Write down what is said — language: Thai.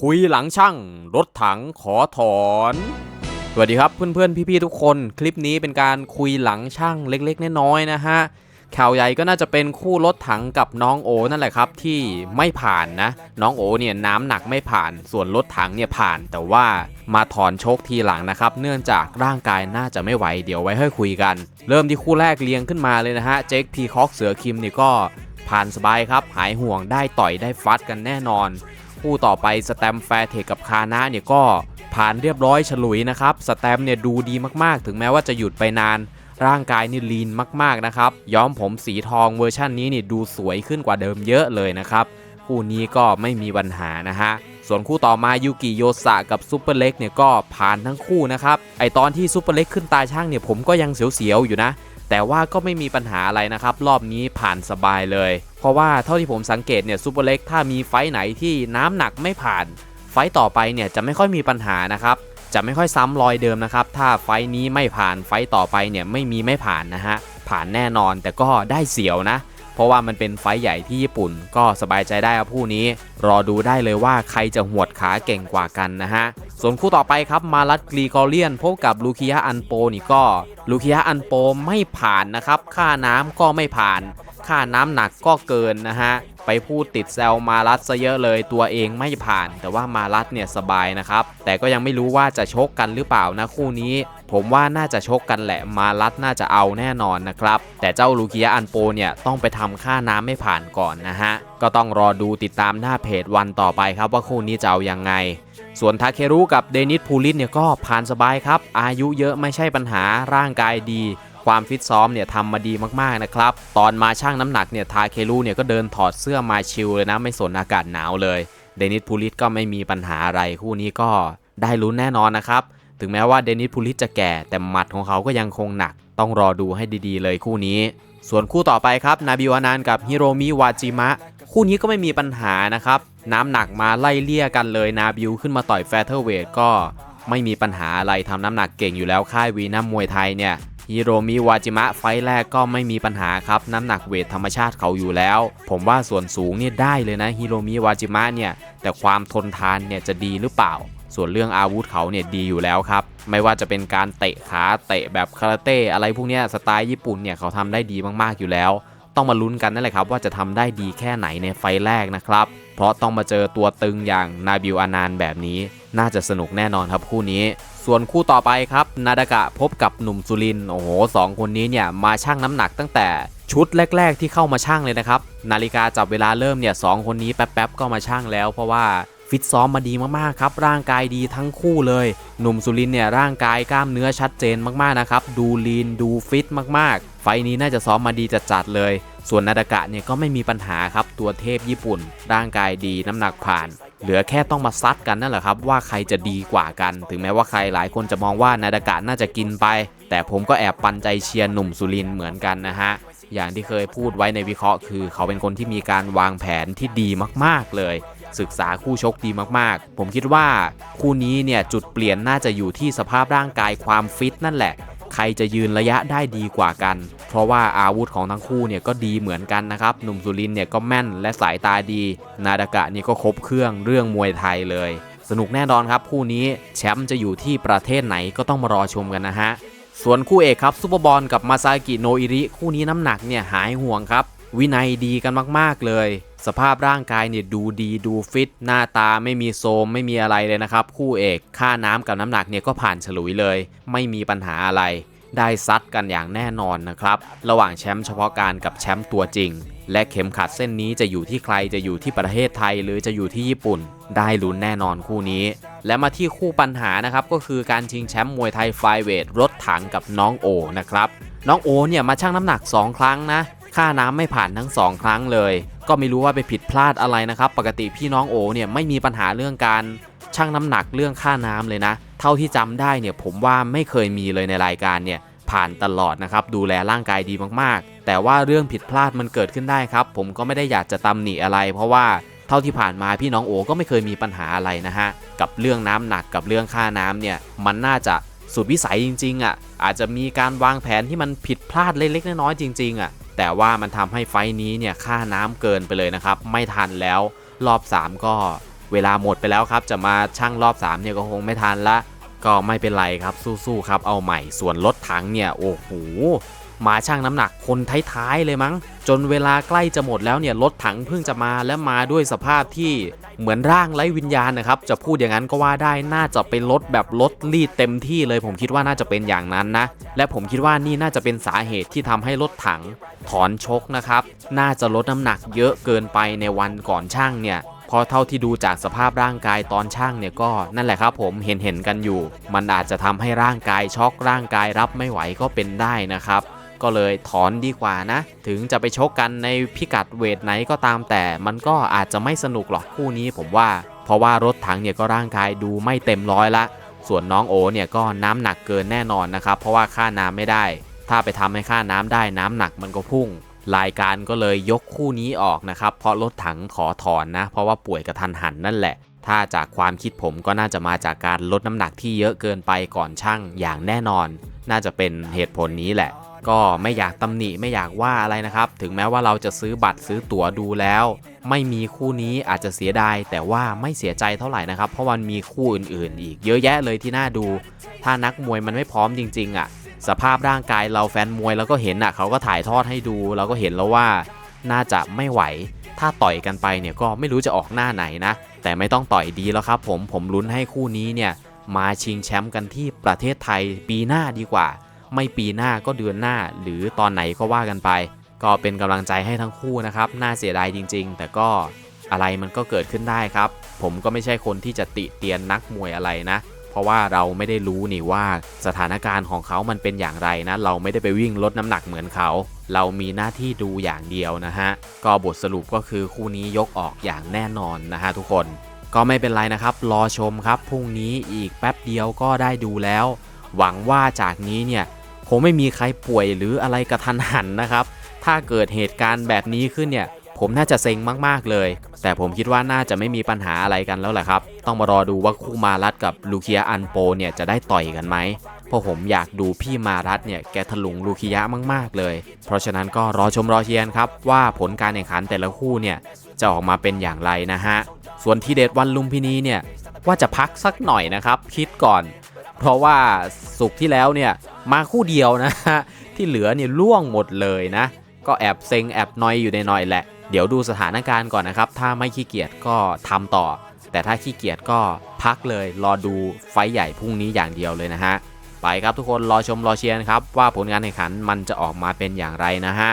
คุยหลังช่างรถถังขอถอน สวัสดีครับเพื่อนๆ พี่ๆ ทุกคน คลิปนี้เป็นการคุยหลังช่างเล็กๆ น้อยๆ นะฮะข่าวใหญ่ก็น่าจะเป็นคู่รถถังกับน้องโอนั่นแหละครับที่ไม่ผ่านนะ น้องโอเนี่ยน้ำหนักไม่ผ่าน ส่วนรถถังเนี่ยผ่าน แต่ว่ามาถอนโชคทีหลังนะครับ เนื่องจากร่างกายน่าจะไม่ไหวเดี๋ยวไว้ให้คุยกัน เริ่มที่คู่แรกเรียงขึ้นมาเลยนะฮะเจคพีคอกเสือคิมนี่ก็ผ่านสบายครับ หายห่วงได้ต่อยได้ฟัดกันแน่นอน คู่ต่อไปสแตมแฟร์เทคกับคานะเนี่ยก็ผ่านเรียบร้อยฉลุยนะครับสแตมเนี่ยดูดีมากๆ ถึงแม้ว่าจะหยุดไปนานร่างกายนี่ลีนมากๆนะครับย้อมผมสีทองเวอร์ชันนี้นี่ดูสวยขึ้นกว่าเดิมเยอะเลยนะครับคู่นี้ก็ไม่มีปัญหานะฮะส่วนคู่ต่อมายูกิโยสะกับซูเปอร์เล็กเนี่ยก็ผ่านทั้งคู่นะครับไอตอนที่ซูเปอร์เล็กขึ้นตาช่างเนี่ยผมก็ยังเสียวๆอยู่นะ แต่ว่าก็ไม่มีปัญหาอะไรนะครับ รอบนี้ผ่านสบายเลย เพราะว่าเท่าที่ผมสังเกตเนี่ยซูเปอร์เล็กถ้ามีไฟไหนที่น้ำหนักไม่ผ่าน ไฟต่อไปเนี่ยจะไม่ค่อยมีปัญหานะครับ จะไม่ค่อยซ้ำรอยเดิมนะครับ ถ้าไฟนี้ไม่ผ่านไฟต่อไปเนี่ยไม่มีไม่ผ่านนะฮะผ่านแน่นอนแต่ก็ได้เสียวนะ เพราะว่ามันเป็นไฟใหญ่ที่ญี่ปุ่น ก็สบายใจได้ครับคู่นี้ รอดูได้เลยว่าใครจะหวดขาเก่งกว่ากันนะฮะ ส่วนคู่ต่อไปครับมาลัดกรีกอเลียนพบกับลูคิยะอันโปนี่ก็ลูคิยะอันโปไม่ผ่านนะครับ ค่าน้ำก็ไม่ผ่าน ค่าน้ำหนักก็เกินนะฮะ ไปพูดติดแซวมารัดซะเยอะเลยตัวเองไม่ผ่าน แต่ว่ามารัดเนี่ยสบายนะครับ แต่ก็ยังไม่รู้ว่าจะชกกันหรือเปล่านะคู่นี้ ผมว่าน่าจะชกกันแหละมารัดน่าจะเอาแน่นอนนะครับ แต่เจ้าลูกิยอันโปเนี่ยต้องไปทำค่าน้ำไม่ผ่านก่อนนะฮะ ก็ต้องรอดูติดตามหน้าเพจวันต่อไปครับว่าคู่นี้จะเอายังไง ส่วนทาเครุกับเดนิสพูลินเนี่ยก็ผ่านสบายครับ อายุเยอะไม่ใช่ปัญหาร่างกายดี ความฟิตซ้อมเนี่ยทำมาดีมากๆนะครับ ตอนมาชั่งน้ำหนักเนี่ยทาเครุเนี่ยก็เดินถอดเสื้อมาชิลเลยนะ ไม่สนอากาศหนาวเลย เดนิสพูลิสก็ไม่มีปัญหาอะไรคู่นี้ก็ได้ลุ้นแน่นอนนะครับ ถึงแม้ว่าเดนิสพูลิสจะแก่แต่หมัดของเขาก็ยังคงหนัก ต้องรอดูให้ดีๆเลยคู่นี้ ส่วนคู่ต่อไปครับนาบิวานานกับฮิโรมิวาจิมะคู่นี้ก็ไม่มีปัญหานะครับ น้ำหนักมาไล่เลี่ยกันเลยนาบิวขึ้นมาต่อยแฟเธอร์เวทก็ไม่มีปัญหาอะไรทำน้ำหนักเก่งอยู่แล้วค่ายวีนัมมวยไทยเนี่ย ฮิโรมิวาจิมะไฟแรกก็ไม่มีปัญหาครับ น้ำหนักเวทธรรมชาติเขาอยู่แล้ว ผมว่าส่วนสูงเนี่ยได้เลยนะฮิโรมิวาจิมะเนี่ย แต่ความทนทานเนี่ยจะดีหรือเปล่า ส่วนเรื่องอาวุธเขาเนี่ยดีอยู่แล้วครับ ไม่ว่าจะเป็นการเตะขาเตะแบบคาราเต้อะไรพวกนี้สไตล์ญี่ปุ่นเนี่ยเขาทำได้ดีมากๆอยู่แล้ว ต้องมาลุ้นกันนั่นแหละครับว่าจะทำได้ดีแค่ไหนในไฟแรกนะครับ เพราะต้องมาเจอตัวตึงอย่างนาบิวอานานแบบนี้ น่าจะสนุกแน่นอนครับคู่นี้ ส่วนคู่ต่อไปครับ นาดากะพบกับหนุ่มสุรินโอ้โหสองคนนี้เนี่ยมาชั่งน้ำหนักตั้งแต่ชุดแรก ๆ ที่เข้ามาชั่งเลยนะครับ นาฬิกาจับเวลาเริ่มเนี่ยสองคนนี้แป๊บๆก็มาชั่งแล้ว เพราะว่าฟิตซ้อมมาดีมากๆครับ ร่างกายดีทั้งคู่เลย หนุ่มสุรินเนี่ยร่างกายกล้ามเนื้อชัดเจนมากๆนะครับ ดูลีนดูฟิตมากๆ ไฟนี้น่าจะซ้อมมาดีจัดๆเลย ส่วนนาดากะเนี่ยก็ไม่มีปัญหาครับตัวเทพญี่ปุ่น ร่างกายดีน้ำหนักผ่าน เหลือแค่ต้องมาซัดกันนั่นแหละครับ ว่าใครจะดีกว่ากัน ถึงแม้ว่าใครหลายคนจะมองว่านาดากะน่าจะกินไป แต่ผมก็แอบปันใจเชียร์หนุ่มสุรินเหมือนกันนะฮะอย่างที่เคยพูดไว้ในวิเคราะห์คือ เขาเป็นคนที่มีการวางแผนที่ดีมาก ๆ เลย ศึกษาคู่ชกดีมากๆ ผมคิดว่าคู่นี้เนี่ยจุดเปลี่ยนน่าจะอยู่ที่สภาพร่างกายความฟิตนั่นแหละ ใครจะยืนระยะได้ดีกว่ากัน เพราะว่าอาวุธของทั้งคู่เนี่ยก็ดีเหมือนกันนะครับ หนุ่มสุรินเนี่ยก็แม่นและสายตาดี นาดากะนี่ก็ครบเครื่องเรื่องมวยไทยเลย สนุกแน่นอนครับคู่นี้แชมป์จะอยู่ที่ประเทศไหนก็ต้องมารอชมกันนะฮะ ส่วนคู่เอกครับซูเปอร์บอลกับมาซากิโนอิริคู่นี้น้ำหนักเนี่ยหายห่วงครับ วินัยดีกันมากๆเลย สภาพร่างกายเนี่ยดูดีดูฟิต หน้าตาไม่มีโซมไม่มีอะไรเลยนะครับ คู่เอกค่าน้ำกับน้ำหนักเนี่ยก็ผ่านฉลุยเลย ไม่มีปัญหาอะไร ได้ซัดกันอย่างแน่นอนนะครับ ระหว่างแชมป์เฉพาะการกับแชมป์ตัวจริง และเข็มขัดเส้นนี้จะอยู่ที่ใครจะอยู่ที่ประเทศไทยหรือจะอยู่ที่ญี่ปุ่น ได้ลุ้นแน่นอนคู่นี้ และมาที่คู่ปัญหานะครับก็คือการชิงแชมป์มวยไทยไฟเวทรถถังกับน้องโอนะครับน้องโอเนี่ยมาชั่งน้ำหนัก 2 ครั้งนะค่าน้ำไม่ผ่านทั้ง 2 ครั้งเลย ก็ไม่รู้ว่าไปผิดพลาดอะไรนะครับ ปกติพี่น้องโอเนี่ยไม่มีปัญหาเรื่องการชั่งน้ำหนักเรื่องค่าน้ำเลยนะ เท่าที่จำได้เนี่ยผมว่าไม่เคยมีเลยในรายการเนี่ยผ่านตลอดนะครับดูแลร่างกายดีมากๆ แต่ว่าเรื่องผิดพลาดมันเกิดขึ้นได้ครับ ผมก็ไม่ได้อยากจะตำหนิอะไร เพราะว่าเท่าที่ผ่านมาพี่น้องโอก็ไม่เคยมีปัญหาอะไรนะฮะกับเรื่องน้ำหนักกับเรื่องค่าน้ำเนี่ยมันน่าจะสุดวิสัยจริงๆอะอาจจะมีการวางแผนที่มันผิดพลาดเล็กๆน้อยๆจริงๆอะ แต่ว่ามันทำให้ไฟนี้เนี่ยค่าน้ำเกินไปเลยนะครับ ไม่ทันแล้วรอบ 3 ก็เวลาหมดไปแล้วครับ จะมาช่างรอบ3เนี่ยก็คงไม่ทันละ ก็ไม่เป็นไรครับสู้ๆครับเอาใหม่ส่วนรถถังเนี่ยโอ้โห มาช่างน้ำหนักคนท้ายๆเลยมั้ง จนเวลาใกล้จะหมดแล้วเนี่ยรถถังเพิ่งจะมาและมาด้วยสภาพที่เหมือนร่างไร้วิญญาณนะครับ จะพูดอย่างนั้นก็ว่าได้น่าจะเป็นรถแบบรถรีดเต็มที่เลย ผมคิดว่าน่าจะเป็นอย่างนั้นนะ และผมคิดว่านี่น่าจะเป็นสาเหตุที่ทำให้รถถังถอนชกนะครับ น่าจะลดน้ำหนักเยอะเกินไปในวันก่อนช่างเนี่ยพราะเท่าที่ดูจากสภาพร่างกายตอนช่างเนี่ยก็นั่นแหละครับผมเห็นเห็นกันอยู่ มันอาจจะทำให้ร่างกายช็อกร่างกายรับไม่ไหวก็เป็นได้นะครับ ก็เลยถอนดีกว่านะ ถึงจะไปชกกันในพิกัดเวทไหนก็ตามแต่ มันก็อาจจะไม่สนุกหรอกคู่นี้ผมว่า เพราะว่ารถถังเนี่ยก็ร่างกายดูไม่เต็มร้อยละ ส่วนน้องโอเนี่ยก็น้ำหนักเกินแน่นอนนะครับ เพราะว่าค่าน้ำไม่ได้ ถ้าไปทำให้ค่าน้ำได้น้ำหนักมันก็พุ่ง รายการก็เลยยกคู่นี้ออกนะครับ เพราะรถถังขอถอนนะ เพราะว่าป่วยกระทันหันนั่นแหละถ้าจากความคิดผมก็น่าจะมาจากการลดน้ำหนักที่เยอะเกินไปก่อนช่างอย่างแน่นอน น่าจะเป็นเหตุผลนี้แหละ ก็ไม่อยากตำหนิไม่อยากว่าอะไรนะครับ ถึงแม้ว่าเราจะซื้อบัตรซื้อตั๋วดูแล้ว ไม่มีคู่นี้อาจจะเสียดายแต่ว่าไม่เสียใจเท่าไหร่นะครับ เพราะมันมีคู่อื่นๆ อีกเยอะแยะเลยที่น่าดู ถ้านักมวยมันไม่พร้อมจริง ๆอะ สภาพร่างกายเราแฟนมวยเราก็เห็นอะเขาก็ถ่ายทอดให้ดู เราก็เห็นแล้วว่าน่าจะไม่ไหว ถ้าต่อยกันไปเนี่ยก็ไม่รู้จะออกหน้าไหนนะ แต่ไม่ต้องต่อยดีแล้วครับ ผมผมลุ้นให้คู่นี้เนี่ยมาชิงแชมป์กันที่ประเทศไทยปีหน้าดีกว่า ไม่ปีหน้าก็เดือนหน้า หรือตอนไหนก็ว่ากันไป ก็เป็นกำลังใจให้ทั้งคู่นะครับ น่าเสียดายจริง ๆ แต่ก็อะไรมันก็เกิดขึ้นได้ครับ ผมก็ไม่ใช่คนที่จะติเตียนนักมวยอะไรนะ เพราะว่าเราไม่ได้รู้นี่ว่าสถานการณ์ของเขามันเป็นอย่างไรนะ เราไม่ได้ไปวิ่งลดน้ำหนักเหมือนเขา เรามีหน้าที่ดูอย่างเดียวนะฮะ ก็บทสรุปก็คือคู่นี้ยกออกอย่างแน่นอนนะฮะทุกคน ก็ไม่เป็นไรนะครับ รอชมครับพรุ่งนี้อีกแป๊บเดียวก็ได้ดูแล้ว หวังว่าจากนี้เนี่ย งไม่มีใครป่วยหรืออะไรกระทันหันนะครับ ถ้าเกิดเหตุการณ์แบบนี้ขึ้นเนี่ยผมน่าจะเซ็งมาก ๆ เลย แต่ผมคิดว่าน่าจะไม่มีปัญหาอะไรกันแล้วแหละครับ ต้องมารอดูว่าคู่มารัดกับลูเคียอันโปเนี่ยจะได้ต่อยกันไหม เพราะผมอยากดูพี่มารัดเนี่ยแกถลุงลูคิยะมาก ๆ เลย เพราะฉะนั้นก็รอชมรอเชียร์ครับว่าผลการแข่งขันแต่ละคู่เนี่ยจะออกมาเป็นอย่างไรนะฮะ ส่วนที่เด็ดวันลุมพินีเนี่ยว่าจะพักสักหน่อยนะครับ คิดก่อน เพราะว่าสุกที่แล้วเนี่ยมาคู่เดียวนะฮะที่เหลือเนี่ยล่วงหมดเลยนะ ก็แอบเซ็งแอบนอยอยู่ในหน่อยแหละ เดี๋ยวดูสถานการณ์ก่อนนะครับ ถ้าไม่ขี้เกียจก็ทำต่อ แต่ถ้าขี้เกียจก็พักเลย รอดูไฟใหญ่พรุ่งนี้อย่างเดียวเลยนะฮะไปครับทุกคนรอชมรอเชียร์นะครับว่าผลงานแข่งขันมันจะออกมาเป็นอย่างไรนะฮะ